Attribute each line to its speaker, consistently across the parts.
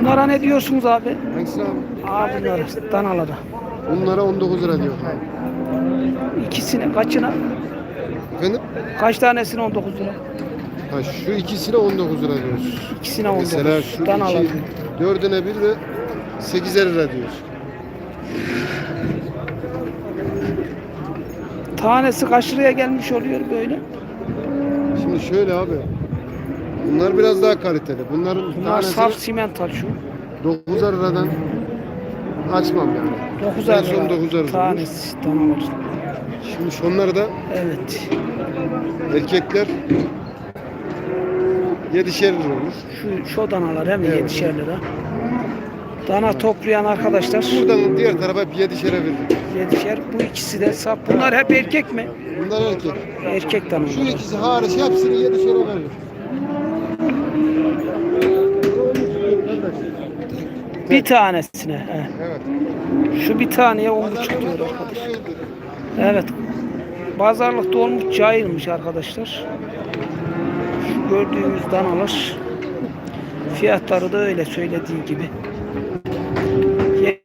Speaker 1: Bunlara ne diyorsunuz abi?
Speaker 2: Hangisi abi?
Speaker 1: Aa bunlara danalara.
Speaker 2: Bunlara 19 lira diyor.
Speaker 1: İkisine kaçına?
Speaker 2: Efendim?
Speaker 1: Kaç tanesine 19 lira?
Speaker 2: Ha, şu ikisine 19 lira diyoruz.
Speaker 1: İkisine 19.
Speaker 2: Mesela şu
Speaker 1: Danalar.
Speaker 2: iki, dördüne bir de 8 lira diyoruz.
Speaker 1: Tanesi kaç liraya gelmiş oluyor böyle?
Speaker 2: Şimdi şöyle abi. Bunlar biraz daha kaliteli. Bunların
Speaker 1: Bunlar
Speaker 2: tanesi
Speaker 1: saf simental şu.
Speaker 2: 9 liradan açmam yani.
Speaker 1: 9
Speaker 2: En son
Speaker 1: lira.
Speaker 2: 9 lira.
Speaker 1: Tanesi danalar.
Speaker 2: Şimdi şunları da
Speaker 1: Evet.
Speaker 2: erkekler 7'şer lira olur.
Speaker 1: Şu, şu danalar hem
Speaker 2: Evet.
Speaker 1: 7'şer lira. Dana toplayan arkadaşlar
Speaker 2: Buradan diğer tarafa hep 7'şere veririm.
Speaker 1: 7'şer. Bu ikisi de saf. Bunlar hep erkek mi?
Speaker 2: Bunlar erkek.
Speaker 1: Erkek danalar.
Speaker 2: Şu ikisi hariç hepsini 7'şere veririm.
Speaker 1: Bir tanesine. he.
Speaker 2: Evet.
Speaker 1: Şu bir taneye 10 buçuk diyor arkadaş. Evet. Pazarlıkta olmuş cayılmış arkadaşlar. Şu gördüğünüz danalar fiyatları da öyle söylediği gibi.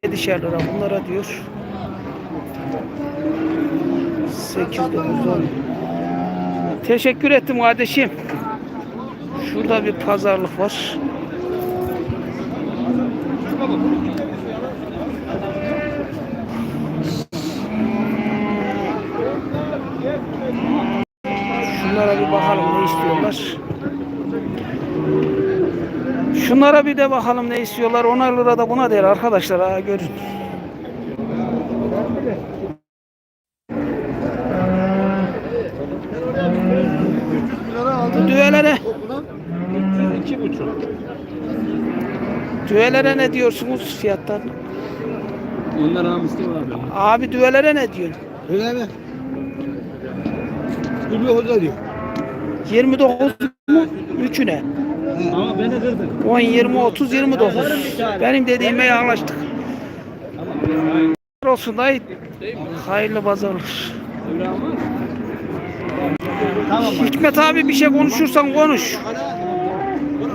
Speaker 1: 7'şer lira bunlara diyor. 8 9 10. Teşekkür ettim kardeşim. Şurada bir pazarlık var. Şunlara bir bakalım ne istiyorlar. Şunlara bir de bakalım ne istiyorlar. 10 lira da buna der arkadaşlar. Ha, görün. Bu düvelere
Speaker 2: İki buçuk.
Speaker 1: düvelere ne diyorsunuz fiyatlar?
Speaker 3: Onlar namuslu abi.
Speaker 1: Abi düvelere ne diyorsun?
Speaker 3: Öyle mi? Kulübe hoca diyor.
Speaker 1: 29 mu? Üçüne.
Speaker 3: Ama beni kırdın.
Speaker 1: 10, 20, 30, 29. Benim dediğime yaklaştık. Olsun dayı. Hayırlı pazarlık.
Speaker 3: Tamam.
Speaker 1: Hikmet abi bir şey konuşursan konuş.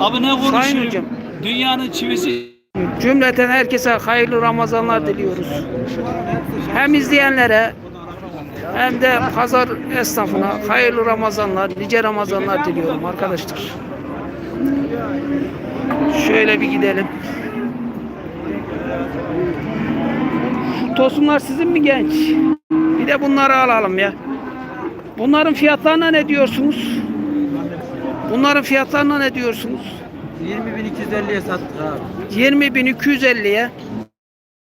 Speaker 3: Abi ne
Speaker 1: Sayın
Speaker 3: konuşayım?
Speaker 1: hocam.
Speaker 3: Dünyanın çivisi
Speaker 1: Cümleten herkese hayırlı Ramazanlar diliyoruz. Hem izleyenlere hem de pazar esnafına hayırlı Ramazanlar, nice Ramazanlar diliyorum arkadaşlar. Şöyle bir gidelim. Şu tosunlar sizin mi genç? Bir de bunları alalım ya. Bunların fiyatlarına ne diyorsunuz? Bunların fiyatlarına ne diyorsunuz?
Speaker 3: 20.250'ye sattık abi.
Speaker 1: 20.250'ye